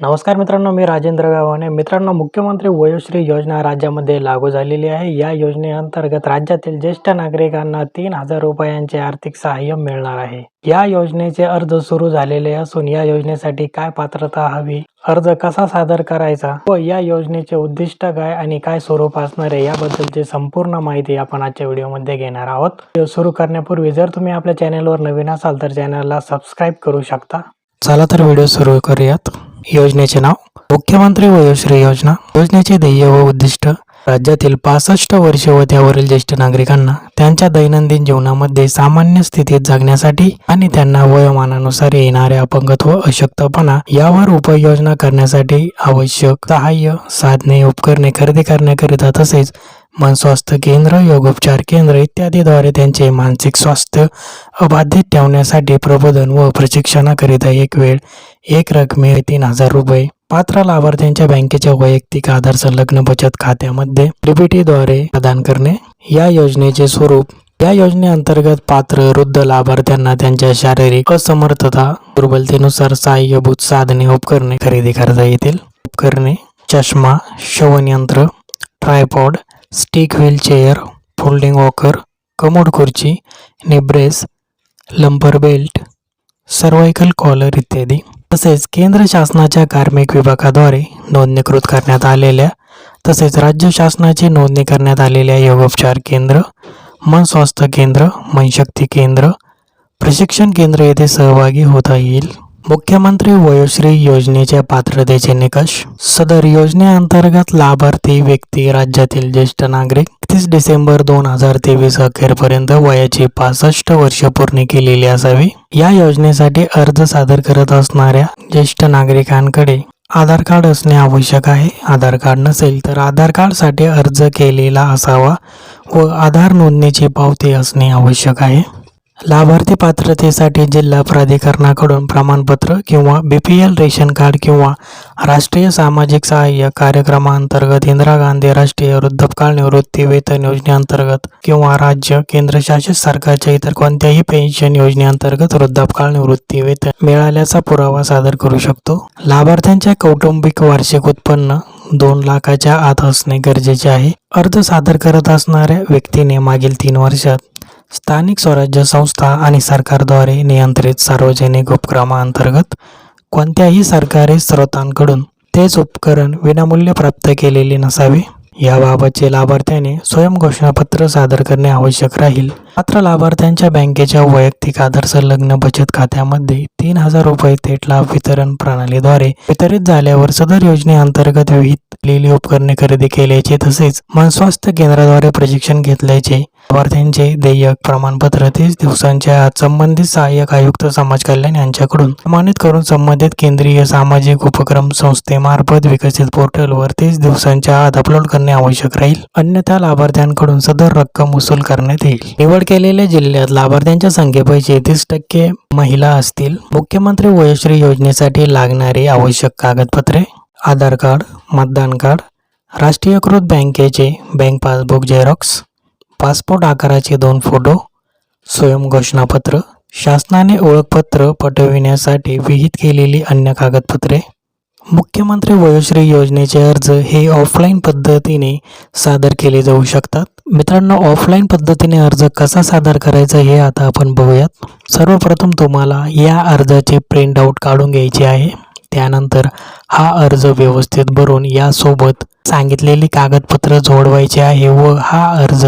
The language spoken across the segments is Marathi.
नमस्कार मित्रांनो मी राजेंद्र गावाने मित्रांनो मुख्यमंत्री वयोश्री योजना राज्यामध्ये लागू झालेली आहे. या योजनेअंतर्गत राज्यातील ज्येष्ठ नागरिकांना तीन हजार रुपयांचे आर्थिक सहाय्य मिळणार आहे. या योजनेचे अर्ज सुरू झालेले असून या योजनेसाठी काय पात्रता हवी? अर्ज कसा सादर करायचा? व या योजनेचे उद्दिष्ट काय आणि काय स्वरूप असणार आहे? याबद्दलची संपूर्ण माहिती आपण आजच्या व्हिडिओमध्ये घेणार आहोत. व्हिडिओ सुरू करण्यापूर्वी जर तुम्ही आपल्या चॅनेलवर नवीन असाल तर चॅनलला सबस्क्राईब करू शकता. चला तर व्हिडिओ सुरू करूयात. योजनेचे नाव? मुख्यमंत्री वयोश्री योजना योजनेचे ध्येय व उद्दिष्ट? राज्यातील पासष्ट वर्ष व त्यावरील ज्येष्ठ नागरिकांना त्यांच्या दैनंदिन जीवनामध्ये सामान्य स्थितीत जगण्यासाठी आणि त्यांना वयोमानानुसार येणारे अपंगत्व अशक्तपणा यावर उपाययोजना करण्यासाठी आवश्यक सहाय्य साधने उपकरणे खरेदी करण्याकरिता तसेच मनस्वास्थ्य केंद्र योगोपचार केंद्र इत्यादीद्वारे त्यांचे मानसिक स्वास्थ्य अबाधित ठेवण्यासाठी प्रबोधन व प्रशिक्षणाकरिता एक वेळ एक रकमे तीन हजार रुपये. पात्र लाभार्थ्यांच्या बँकेच्या वैयक्तिक आधार संलग्न बचत खात्यामध्ये डीबीटीद्वारे प्रदान करणे. या योजनेचे स्वरूप या योजनेअंतर्गत पात्र वृद्ध लाभार्थ्यांना त्यांच्या शारीरिक असमर्थता दुर्बलतेनुसार सहाय्यभूत साधने उपकरणे खरेदी करता येतील. उपकरणे चष्मा श्रवणयंत्र tripod stick wheelchair folding walker commode खुर्ची knee brace lumbar belt cervical collar इत्यादी. तसेच केंद्र शासनाच्या कार्मिक विभागाद्वारे नोंदणीकृत करण्यात आलेल्या तसेच राज्य शासनाची नोंदणी करण्यात आलेल्या योगोपचार केंद्र मन स्वास्थ्य केंद्र मनशक्ती केंद्र प्रशिक्षण केंद्र येथे सहभागी होता येईल. मुख्यमंत्री वयोश्री योजनेच्या पात्रतेचे निकष. सदर योजनेअंतर्गत लाभार्थी व्यक्ती राज्यातील ज्येष्ठ नागरिक तीस डिसेंबर दोन हजार तेवीस अखेरपर्यंत वयाची पासष्ट वर्ष पूर्ण केलेली असावी. या योजनेसाठी अर्ज सादर करत असणाऱ्या ज्येष्ठ नागरिकांकडे आधार कार्ड असणे आवश्यक आहे. आधार कार्ड नसेल तर आधार कार्डसाठी अर्ज केलेला असावा व आधार नोंदणीची पावती असणे आवश्यक आहे. लाभार्थी पात्रतेसाठी जिल्हा प्राधिकरणाकडून प्रमाणपत्र किंवा B P L ration card किंवा राष्ट्रीय सामाजिक सहाय्य कार्यक्रमांतर्गत इंदिरा गांधी राष्ट्रीय वृद्धपकाळ निवृत्ती वेतन योजनेअंतर्गत किंवा राज्य केंद्रशासित सरकारच्या इतर कोणत्याही पेन्शन योजनेअंतर्गत वृद्धापकाळ निवृत्ती वेतन मिळाल्याचा पुरावा सादर करू शकतो. लाभार्थ्यांच्या कौटुंबिक वार्षिक उत्पन्न दोन लाखाच्या आत असणे गरजेचे आहे. अर्ज सादर करत असणाऱ्या व्यक्तीने मागील तीन वर्षात स्थानिक स्वराज्य संस्था आणि सरकारद्वारे नियंत्रित सार्वजनिक उपक्रमाअंतर्गत कोणत्याही सरकारी स्रोतांकडून तेच उपकरण विनामूल्य प्राप्त केलेले नसावे. याबाबतचे लाभार्थ्याने स्वयंघोषणापत्र सादर करणे आवश्यक राहील. मात्र लाभार्थ्यांच्या बँकेच्या वैयक्तिक आधार संलग्न बचत खात्यामध्ये तीन हजार रुपये थेट लाभ वितरण प्रणालीद्वारे वितरित झाल्यावर सदर योजनेअंतर्गत विहित केलेली उपकरणे खरेदी केल्याचे तसेच मनस्वास्थ्य केंद्राद्वारे प्रशिक्षण घेतल्याचे लाभार्थ्यांचे देयक प्रमाणपत्र तीस दिवसांच्या आत संबंधित सहाय्यक आयुक्त समाज कल्याण यांच्याकडून प्रमाणित करून संबंधित केंद्रीय सामाजिक उपक्रम संस्थेमार्फत विकसित पोर्टलवर तीस दिवसांच्या आत अपलोड करणे आवश्यक राहील. अन्यथा लाभार्थ्यांकडून सदर रक्कम वसूल करण्यात येईल. निवड केलेल्या जिल्ह्यात लाभार्थ्यांच्या संख्येपैकी तीस टक्के महिला असतील. मुख्यमंत्री वयश्री योजनेसाठी लागणारी आवश्यक कागदपत्रे आधार कार्ड मतदान कार्ड राष्ट्रीयकृत बँकेचे बँक पासबुक झेरॉक्स पासपोर्ट आकाराचे दोन फोटो स्वयं घोषणापत्र शासनाने ओळखपत्र पटविण्यासाठी विहित केलेली अन्य कागदपत्रे. मुख्यमंत्री वयोश्री योजनेचे अर्ज हे ऑफलाईन पद्धतीने सादर केले जाऊ शकतात. मित्रांनो ऑफलाईन पद्धतीने अर्ज कसा सादर करायचा हे आता आपण बघूयात. सर्वप्रथम तुम्हाला या अर्जाचे प्रिंट आऊट काढून घ्यायचे आहे. त्यानंतर हा अर्ज व्यवस्थित भरून यासोबत सांगितलेली कागदपत्र जोडवायचे आहे व हा अर्ज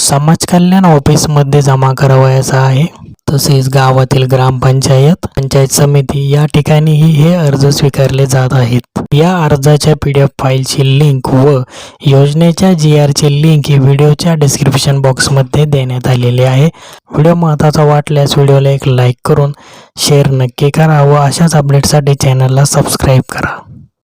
समाज कल्याण ऑफिसमध्ये जमा करावयाचा आहे. तसेच गावातील ग्रामपंचायत पंचायत समिती या ठिकाणीही हे अर्ज स्वीकारले जात आहेत. या अर्जाच्या पी डी एफ फाईलची लिंक व योजनेच्या जी आरची लिंक ही व्हिडिओच्या डिस्क्रिप्शन बॉक्समध्ये देण्यात आलेली आहे. व्हिडिओ महत्त्वाचा वाटल्यास व्हिडिओला एक लाईक करून शेअर नक्की करा व अशाच अपडेटसाठी चॅनलला सबस्क्राईब करा.